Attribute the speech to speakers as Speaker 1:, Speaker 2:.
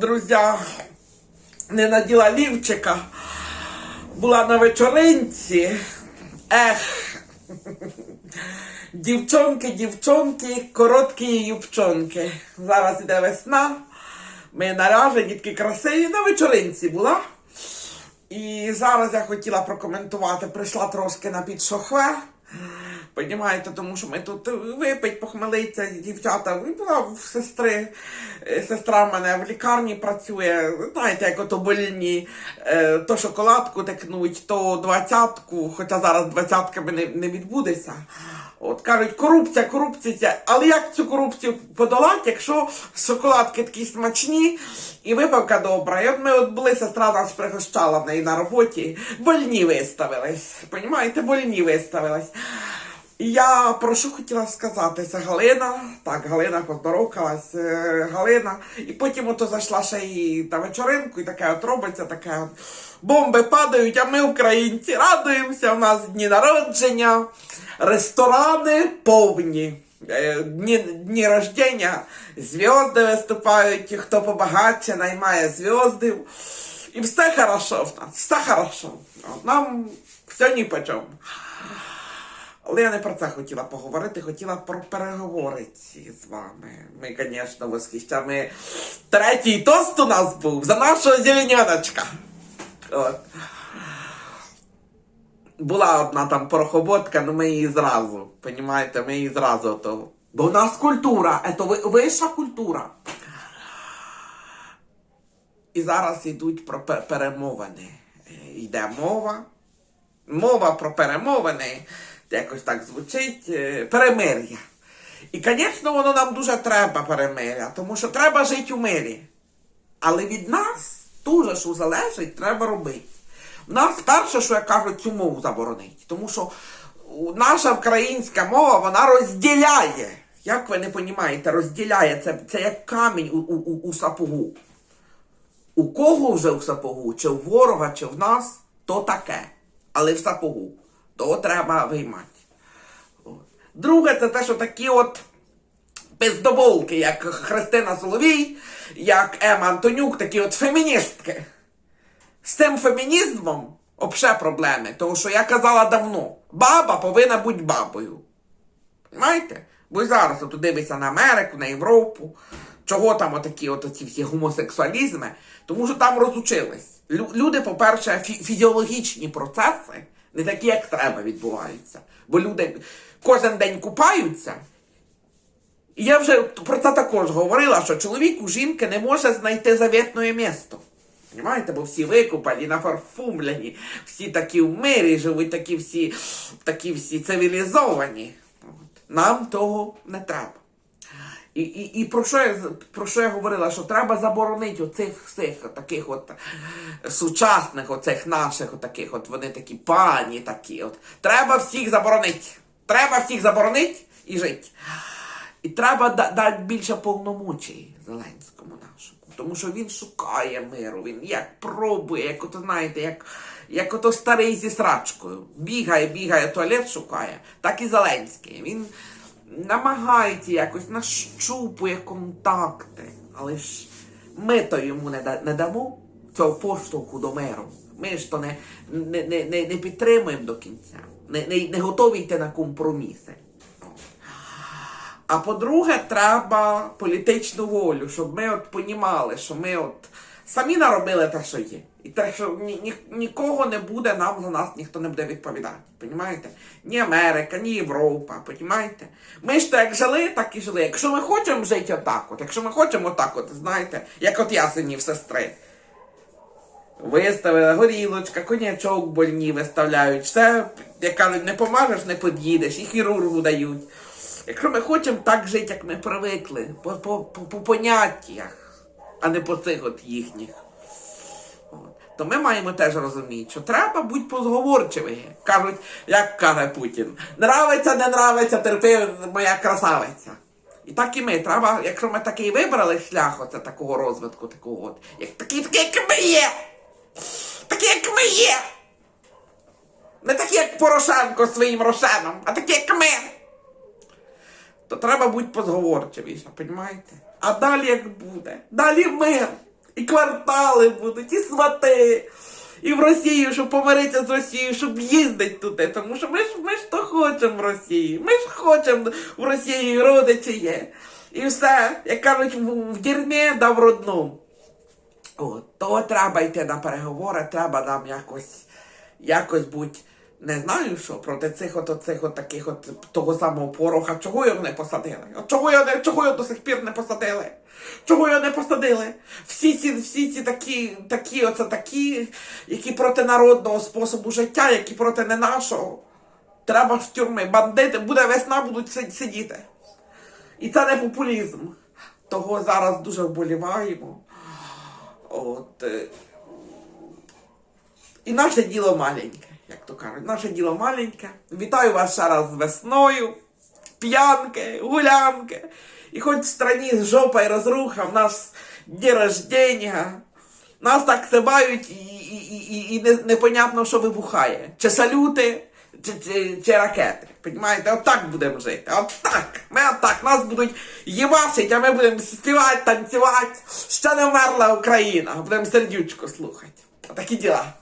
Speaker 1: друзі, не наділа лівчика. Була на вечоринці. Ех. Дівчонки, дівчонки, короткі юбчонки. Зараз іде весна. Ми наряжені, такі красиві. На вечоринці була. І зараз я хотіла прокоментувати. Прийшла трошки на підшохве. Понімаєте, тому що ми тут випить, похмелиться, дівчата. Була в сестри. Е, Сестра в мене в лікарні працює. Знаєте, як ото больні, е, то шоколадку текнуть, то двадцятку, хоча зараз двадцятками не, не відбудеться. От кажуть, корупція, корупція. Але як цю корупцію подолати, якщо шоколадки такі смачні і випивка добра? І от ми от були, сестра нас пригощала в неї на роботі, больні виставились. Понімаєте, больні виставились. Я про що хотіла сказати? Це Галина. Так, Галина поздоровкалась, е, Галина. І потім ото зайшла ще і на вечоринку, і таке от робиться, таке от бомби падають, а ми, українці, радуємося. У нас дні народження, ресторани повні. Е, Дні, дні рождення, зв'язки виступають, хто побагатше, наймає зв'язки. І все хорошо в нас, все хорошо. Нам все ні по чому. Але я не про це хотіла поговорити, хотіла про переговори ці з вами. Ми, звісно, восхищаємо. Ми... Третій тост у нас був за нашого зеленяночка. От. Була одна там порохоботка, але ми її зразу. Понімаєте, ми її зразу то. Бо в нас культура, це вища культура. І зараз йдуть про перемовини. Йде мова. Мова про перемовини, якось так звучить, е, перемир'я. І, звісно, воно нам дуже треба перемир'я, тому що треба жити у мирі. Але від нас дуже що залежить, треба робити. Нас перше, що я кажу, цю мову заборонить. Тому що наша українська мова вона розділяє. Як ви не розумієте, розділяє це, це як камінь у, у, у, у сапогу. У кого вже в сапогу, чи в ворога, чи в нас, то таке. Але в сапогу. То треба виймати. Друге, це те, що такі от пиздоболки, як Христина Соловій, як Ема Антонюк, такі от феміністки. З цим фемінізмом обше проблеми. Тому що я казала давно, баба повинна бути бабою. Понимаєте? Бо зараз от дивишся на Америку, на Європу. Чого там отакі от ці всі гомосексуалізми? Тому що там розучились. Лю- люди, по-перше, фі- фізіологічні процеси не такі, як треба, відбуваються. Бо люди кожен день купаються. І я вже про це також говорила, що чоловік у жінки не може знайти завітне місто. Понимаєте, бо всі викупані, нафарфумлені, всі такі в мирі живуть, такі всі, такі всі цивілізовані. Нам того не треба. І, і, і про, що я, про що я говорила? Що треба заборонити оцих всіх таких от е, сучасних, оцих наших, таких от вони такі пані такі. От. Треба всіх заборонити. Треба всіх заборонити і жити. І треба да- дати більше повномочій Зеленському нашому. Тому що він шукає миру, він як пробує, як ото, знаєте, як, як ото старий зі срачкою. Бігає, бігає, туалет шукає. Так і Зеленський. Він намагається якось нащупує контакти. Але ж ми то йому не, не дамо цього поштовху до миру. Ми ж то не, не, не, не підтримуємо до кінця. Не, не, не готові йти на компроміси. А по-друге, треба політичну волю, щоб ми от понімали, що ми от самі наробили те, що є. І те, що ні, ні, нікого не буде, нам за нас ніхто не буде відповідати. Понімаєте? Ні Америка, ні Європа, понімаєте? Ми ж то як жили, так і жили. Якщо ми хочемо жити отак, от, якщо ми хочемо отак, от, знаєте, як от я синів сестри. Виставили горілочка, конячок больні виставляють. Все, як кажуть, не помажеш, не під'їдеш, і хірургу дають. Якщо ми хочемо так жити, як ми привикли, по, по, по, по поняттях, а не по цих от їхніх, то ми маємо теж розуміти, що треба бути позговорчивими. Кажуть, як каже Путін, нравиться, не нравиться, терпи моя красавиця. І так і ми, треба, якщо ми такий вибрали шлях оце такого розвитку, такого от, як такий, такий, як ми є. Такі, як ми є. Не такі, як Порошенко своїм Рошеном, а такі, як ми. То треба бути позговорчивіше, розумієте? А далі як буде? Далі мир. І квартали будуть, і свати. І в Росію, щоб помиритися з Росією, щоб їздити туди. Тому що ми ж ми ж то хочемо в Росії. Ми ж хочемо в Росії родичі є. І все, як кажуть, в, дерьмі да в родному. От, то треба йти на переговори, треба нам якось, якось бути, не знаю що, проти цих от, цих от таких от того самого пороха. Чого його не посадили? Чого його, чого його до сих пір не посадили? Чого його не посадили? Всі ці, всі ці такі, такі, оце такі, які проти народного способу життя, які проти не нашого. Треба в тюрми. Бандити, буде весна, будуть сидіти. І це не популізм. Того зараз дуже вболіваємо. От. е, І наше діло маленьке, як то кажуть. Наше діло маленьке. Вітаю вас ще раз з весною. П'янки, гулянки. І хоч в страні жопа і розруха, в нас дні рождення. Нас так сибають і, і, і, і, не, непонятно, що вибухає. Чи салюти, чи, чи, чи ракети. Понімаєте, отак будемо жити. Отак. Ми отак. Нас будуть їбашить, а ми будемо співати, танцювати. Ще не вмерла Україна. Будемо сердючко слухати. Отакі діла.